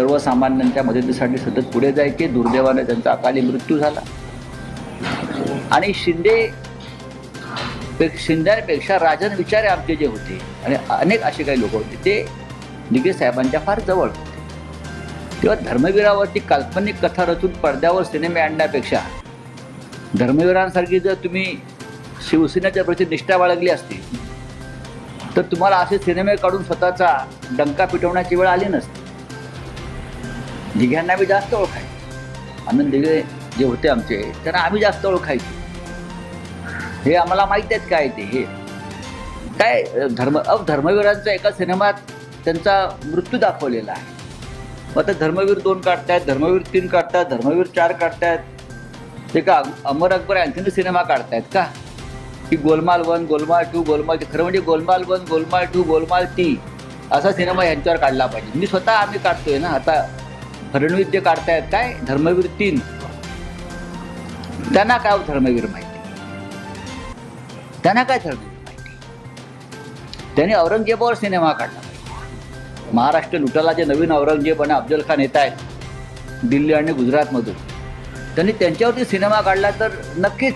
सर्वसामान्यांच्या मदतीसाठी सतत पुढे जायचे. दुर्दैवाने त्यांचा अकाली मृत्यू झाला. आणि शिंदे शिंद्यांपेक्षा राजन विचारे आमचे जे होते आणि अनेक असे काही लोक होते ते निगे साहेबांच्या फार जवळ होते. तेव्हा धर्मवीरावरती काल्पनिक कथा रचून पडद्यावर सिनेमे आणण्यापेक्षा धर्मवीरांसारखी जर तुम्ही शिवसेनेच्या प्रती निष्ठा बाळगली असती तर तुम्हाला असे सिनेमे काढून स्वतःचा डंका पिटवण्याची वेळ आली नसती. दिघ्यांना आम्ही जास्त ओळखायचो. आनंद दिघे जे होते आमचे त्यांना आम्ही जास्त ओळखायचो. हे आम्हाला माहीत आहेत काय ते हे. काय धर्म अव धर्मवीरांचा एका सिनेमात त्यांचा मृत्यू दाखवलेला आहे. मग आता धर्मवीर दोन काढतायत धर्मवीर तीन काढतात धर्मवीर चार काढतायत. ते का अमर अकबर अँथनी सिनेमा काढतायत का? की गोलमाल वन गोलमाल टू गोलमाल खरं म्हणजे गोलमाल वन गोलमाल टू गोलमाल ती असा सिनेमा यांच्यावर काढला पाहिजे. मी स्वतः आम्ही काढतोय ना आता फरणवीर जे काढतायत काय? धर्मवीर तीन. त्यांना काय धर्मवीर माहिती? त्यांना काय धर्मवीर माहिती? त्यांनी औरंगजेबावर सिनेमा काढला. महाराष्ट्र लुटाला जे नवीन औरंगजेब आणि अफजल खान येत आहेत दिल्ली आणि गुजरातमधून त्यांनी त्यांच्यावरती सिनेमा काढला तर नक्कीच